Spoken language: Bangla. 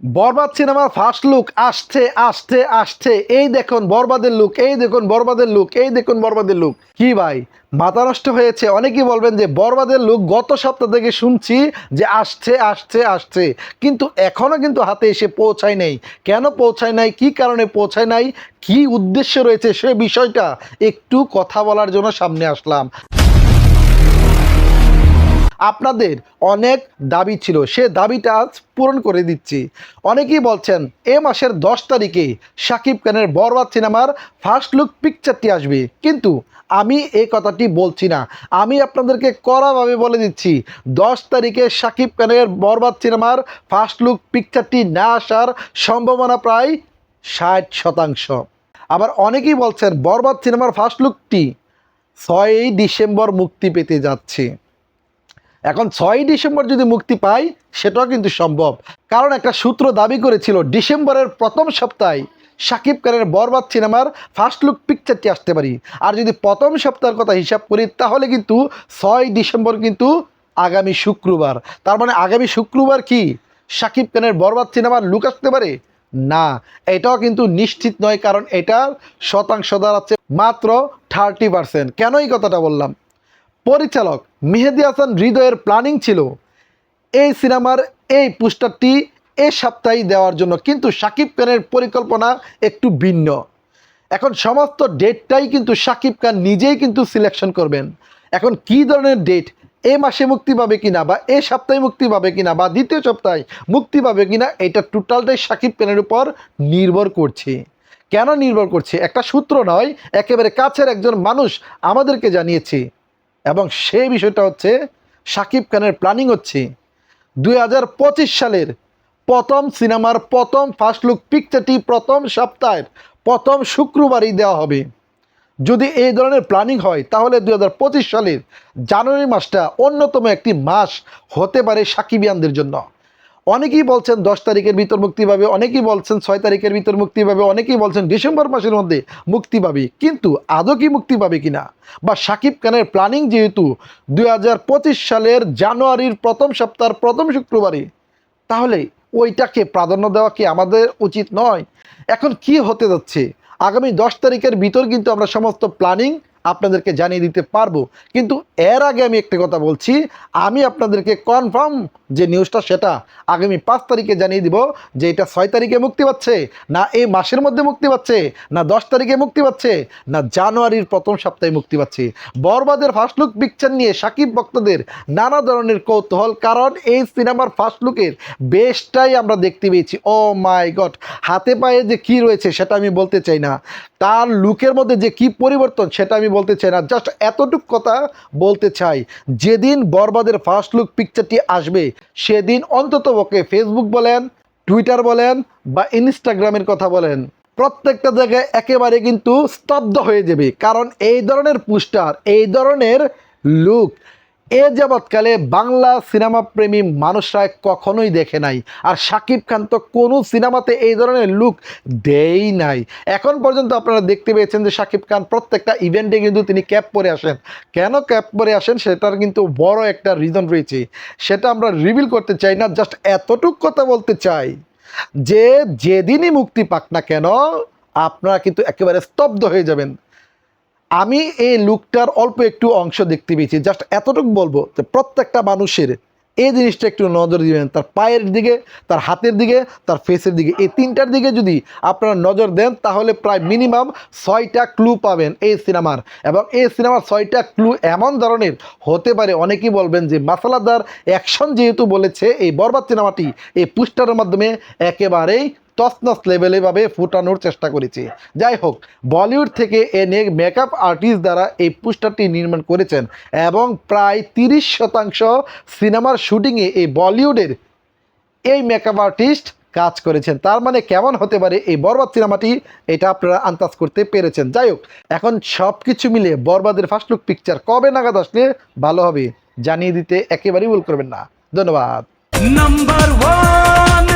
বরবাদ সিনেমার ফার্স্ট লুক আসছে আসছে আসছে। এই দেখুন বরবাদের লুক এই দেখুন বরবাদের লুক এই দেখুন বরবাদের লুক কি ভাই? মাথা নষ্ট হয়েছে। অনেকেই বলবেন যে বরবাদের লুক গত সপ্তাহ থেকে শুনছি যে আসছে আসছে আসছে। কিন্তু এখনও কিন্তু হাতে এসে পৌঁছায় নাই। কেন পৌঁছায় নাই? কি কারণে পৌঁছায় নাই? কি উদ্দেশ্য রয়েছে সে বিষয়টা? একটু কথা বলার জন্য সামনে আসলাম। আপনাদের অনেক দাবি ছিল। সে দাবিটা আজ পূরণ করে দিচ্ছি। অনেকেই বলছেন, এ মাসের দশ তারিখে শাকিব খানের বরবাদ সিনেমার ফার্স্ট লুক পিকচারটি আসবে। কিন্তু আমি এই কথাটি বলছি না। আমি আপনাদেরকে কড়াভাবে বলে দিচ্ছি, দশ তারিখে শাকিব খানের বরবাদ সিনেমার ফার্স্ট লুক পিকচারটি না আসার সম্ভাবনা প্রায় ষাট শতাংশ। আবার অনেকেই বলছেন, বরবাদ সিনেমার ফার্স্ট লুকটি ছয়ই ডিসেম্বর মুক্তি পেতে যাচ্ছে। এখন ছয়ই ডিসেম্বর যদি মুক্তি পাই, সেটাও কিন্তু সম্ভব। কারণ একটা সূত্র দাবি করেছিল, ডিসেম্বরের প্রথম সপ্তাহে শাকিব খানের বরবাদ সিনেমার ফার্স্ট লুক পিকচারটি আসতে পারি। আর যদি প্রথম সপ্তাহের কথা হিসাব করি, তাহলে কিন্তু ছয় ডিসেম্বর কিন্তু আগামী শুক্রবার। তার মানে আগামী শুক্রবার কি? শাকিব খানের বরবাদ সিনেমার লুক আসতে পারে? না। এটাও কিন্তু নিশ্চিত নয়, কারণ এটার শতাংশ দাঁড়াচ্ছে মাত্র থার্টি পার্সেন্ট কেন এই কথাটা বললাম? পরিচালক মেহেদি হাসান হৃদয়ের প্ল্যানিং ছিল, এই সিনেমার এই পোস্টারটি এ সপ্তাহেই দেওয়ার জন্য। কিন্তু শাকিব খানের পরিকল্পনা একটু ভিন্ন। এখন সমস্ত ডেটটাই কিন্তু শাকিব খান নিজেই কিন্তু সিলেকশন করবেন। এখন কি ধরনের ডেট, এ মাসে মুক্তি পাবে কিনা বা এ সপ্তাহে মুক্তি পাবে কিনা বা দ্বিতীয় সপ্তাহে মুক্তি পাবে কিনা, এটা টোটালটাই শাকিব খানের উপর নির্ভর করছে। কেন নির্ভর করছে? একটা সূত্র নয়, একেবারে কাছের একজন মানুষ আমাদেরকে জানিয়েছে। এবং সেই বিষয়টা হচ্ছে সাকিব খানের প্ল্যানিং হচ্ছে দু হাজার পঁচিশ সালের প্রথম সিনেমার প্রথম ফার্স্ট লুক পিকচারটি প্রথম সপ্তাহের প্রথম শুক্রবারই দেওয়া হবে। যদি এই ধরনের প্ল্যানিং হয়, তাহলে দু হাজার পঁচিশ সালের জানুয়ারি মাসটা অন্যতম একটি মাস হতে পারে সাকিবিয়ানদের জন্য। অনেকেই বলছেন দশ তারিখের ভিতর মুক্তি পাবে, অনেকেই বলছেন ছয় তারিখের ভিতর মুক্তি পাবে, অনেকেই বলছেন ডিসেম্বর মাসের মধ্যে মুক্তি পাবে। কিন্তু আদৌ কি মুক্তি পাবে কিনা? বা শাকিব খানের প্ল্যানিং যেহেতু দু হাজার পঁচিশ সালের জানুয়ারির প্রথম সপ্তাহের প্রথম শুক্রবারে, তাহলে ওইটাকে প্রাধান্য দেওয়া কি আমাদের উচিত নয়? এখন কি হতে যাচ্ছে? আগামী দশ তারিখের ভিতর কিন্তু আমরা সমস্ত প্ল্যানিং আপনাদেরকে জানিয়ে দিতে পারব। কিন্তু এর আগে আমি একটা কথা বলছি, আমি আপনাদেরকে কনফার্ম যে নিউজটা সেটা আগামী পাঁচ তারিখে জানিয়ে দিব যে এটা ছয় তারিখে মুক্তি পাচ্ছে, না এই মাসের মধ্যে মুক্তি পাচ্ছে, না দশ তারিখে মুক্তি পাচ্ছে, না জানুয়ারির প্রথম সপ্তাহে মুক্তি পাচ্ছে। বরবাদের ফার্স্ট লুক পিকচার নিয়ে সাকিব ভক্তদের নানা ধরনের কৌতূহল, কারণ এই সিনেমার ফার্স্ট লুকের বেশটাই আমরা দেখতে পেয়েছি। ও মাই গড হাতে পায়ে যে কি রয়েছে সেটা আমি বলতে চাই না। তার লুকের মধ্যে যে কি পরিবর্তন সেটা আমি বলতে চাই না। জাস্ট এতটুক কথা বলতে চাই, যেদিন বরবাদের ফার্স্ট লুক পিকচারটি আসবে, সেদিন অন্তত পক্ষে ফেসবুক বলেন টুইটার বলেন বা ইনস্টাগ্রামের কথা বলেন, প্রত্যেকটা জায়গায় একেবারে কিন্তু স্তব্ধ হয়ে যাবে। কারণ এই ধরনের পোস্টার, এই ধরনের লুক এ যাবৎকালে বাংলা সিনেমা প্রেমী মানুষরা কখনোই দেখে নাই। আর শাকিব খান তো কোনো সিনেমাতে এই ধরনের লুক দেই নাই। এখন পর্যন্ত আপনারা দেখতে পেয়েছেন যে শাকিব খান প্রত্যেকটা ইভেন্টে কিন্তু তিনি ক্যাপ পরে আসেন। কেন ক্যাপ পরে আসেন সেটার কিন্তু বড় একটা রিজন রয়েছে। সেটা আমরা রিভিল করতে চাই না জাস্ট এতটুক কথা বলতে চাই যে যেদিনই মুক্তি পাক না কেন, আপনারা কিন্তু একেবারে স্তব্ধ হয়ে যাবেন। আমি এই লুকটার অল্প একটু অংশ দেখতে পেয়েছি। জাস্ট এতটুকু বলব যে প্রত্যেকটা মানুষের এই জিনিসটা একটু নজর দিবেন। তার পায়ের দিকে, তার হাতের দিকে, তার ফেসের দিকে। এই তিনটার দিকে যদি আপনারা নজর দেন, তাহলে প্রায় মিনিমাম ছয়টা ক্লু পাবেন এই সিনেমার এবং এই সিনেমার ছয়টা ক্লু এমন ধরনের হতে পারে, অনেকেই বলবেন যে মাসালাদার অ্যাকশন যেহেতু বলেছে, এই বরবাদ সিনেমাটি এই পোস্টারের মাধ্যমে একেবারেই তসনস লেভেলেভাবে ফুটানোর চেষ্টা করেছে। যাই হোক, বলিউড থেকে এনে মেকআপ আর্টিস্ট দ্বারা এই পোস্টারটি নির্মাণ করেছেন এবং প্রায় তিরিশ শতাংশ সিনেমার শুটিংয়ে এই বলিউডের এই মেকআপ আর্টিস্ট কাজ করেছেন। তার মানে কেমন হতে পারে এই বরবাদ সিনেমাটি, এটা আপনারা আন্দাজ করতে পেরেছেন। যাই হোক, এখন সব কিছু মিলে বরবাদের ফার্স্ট লুক পিকচার কবে নাগাদ আসলে ভালো হবে জানিয়ে দিতে একেবারেই ভুল করবেন না। ধন্যবাদ। Number one